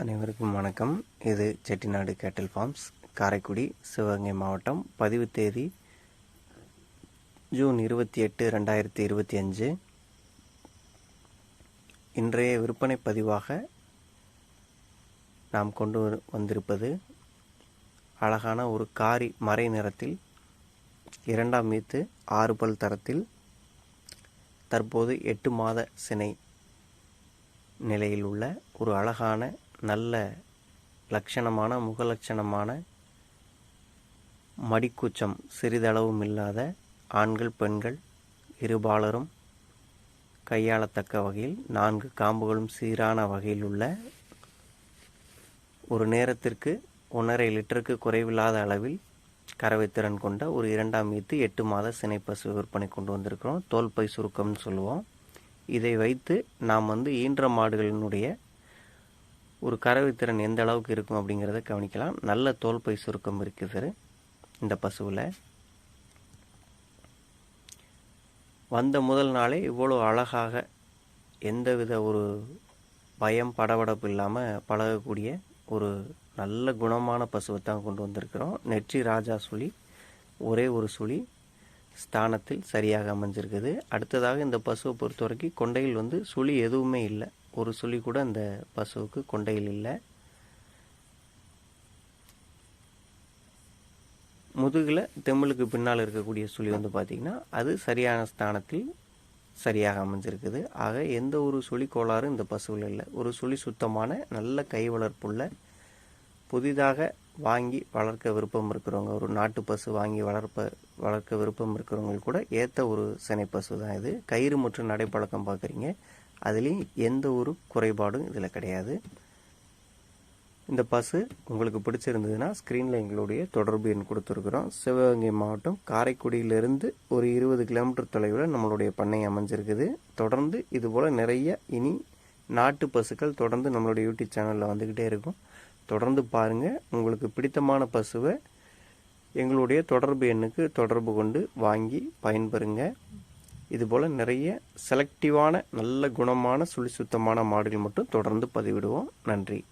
அனைவருக்கும் வணக்கம். இது செட்டிநாடு கேட்டில் ஃபார்ம்ஸ் காரைக்குடி சிவகங்கை மாவட்டம் பதிவு தேதி ஜூன் இருபத்தி எட்டு ரெண்டாயிரத்தி இருபத்தி அஞ்சு. இன்றைய விற்பனை பதிவாக நாம் கொண்டு வந்திருப்பது அழகான ஒரு காரி மறை நிறத்தில் இரண்டாம் மீத்து ஆறு பல் தரத்தில் தற்போது எட்டு மாத சினை நிலையில் உள்ள ஒரு அழகான நல்ல லட்சணமான முகலட்சணமான மடிக்கூச்சம் சிறிதளவும் இல்லாத ஆண்கள் பெண்கள் இருபாலரும் கையாளத்தக்க வகையில் நான்கு காம்புகளும் சீரான வகையில் உள்ள ஒரு நேரத்திற்கு ஒன்றரை லிட்டருக்கு குறைவில்லாத அளவில் கறவை திறன் கொண்ட ஒரு இரண்டாம் மீத்து எட்டு மாத சினைப்பசு விற்பனை கொண்டு வந்திருக்கிறோம். தோல்பை சுருக்கம்னு சொல்லுவோம். இதை வைத்து நாம் வந்து ஈன்ற மாடுகளினுடைய ஒரு கறவை திறன் எந்த அளவுக்கு இருக்கும் அப்படிங்கிறத கவனிக்கலாம். நல்ல தோல்பை சுருக்கம் இருக்குது சார் இந்த பசுவில். வந்த முதல் நாளே இவ்வளோ அழகாக எந்தவித ஒரு பயம் படபடப்பு இல்லாமல் பழகக்கூடிய ஒரு நல்ல குணமான பசுவை தான் கொண்டு வந்திருக்கிறோம். நெற்றி ராஜா சுழி ஒரே ஒரு சுழி ஸ்தானத்தில் சரியாக அமைஞ்சிருக்குது. அடுத்ததாக இந்த பசுவை பொறுத்த வரைக்கும் கொண்டையில் வந்து சுழி எதுவுமே இல்லை. ஒரு சுழி கூட அந்த பசுவுக்கு கொண்டையில் இல்லை. முதுகில் தெம்பலுக்கு பின்னால் இருக்கக்கூடிய சுழி வந்து பார்த்திங்கன்னா அது சரியான ஸ்தானத்தில் சரியாக அமைஞ்சிருக்குது. ஆக எந்த ஒரு சுழி கோளாறும் இந்த பசுவில் இல்லை. ஒரு சுழி சுத்தமான நல்ல கை வளர்ப்புள்ள புதிதாக வாங்கி வளர்க்க விருப்பம் இருக்கிறவங்க ஒரு நாட்டு பசு வாங்கி வளர்ப்ப வளர்க்க விருப்பம் இருக்கிறவங்க கூட ஏற்ற ஒரு சினை பசு தான் இது. கயிறு மற்றும் நடைப்பழக்கம் பார்க்குறீங்க அதுலேயும் எந்த ஒரு குறைபாடும் இதில் கிடையாது. இந்த பசு உங்களுக்கு பிடிச்சிருந்ததுன்னா ஸ்க்ரீனில் எங்களுடைய தொடர்பு எண் கொடுத்துருக்குறோம். சிவகங்கை மாவட்டம் காரைக்குடியிலிருந்து ஒரு இருபது கிலோமீட்டர் தொலைவில் நம்மளுடைய பண்ணை அமைஞ்சிருக்குது. தொடர்ந்து இதுபோல் நிறைய இனி நாட்டு பசுக்கள் தொடர்ந்து நம்மளுடைய யூடியூப் சேனலில் வந்துக்கிட்டே இருக்கும். தொடர்ந்து பாருங்கள் உங்களுக்கு பிடித்தமான பசுவை எங்களுடைய தொடர்பு எண்ணுக்கு தொடர்பு கொண்டு வாங்கி பயன்பெறுங்க. இதுபோல் நிறைய செலக்டிவான நல்ல குணமான சுழி சுத்தமான மாடுகள் மட்டும் தொடர்ந்து பதிவிடுவோம். நன்றி.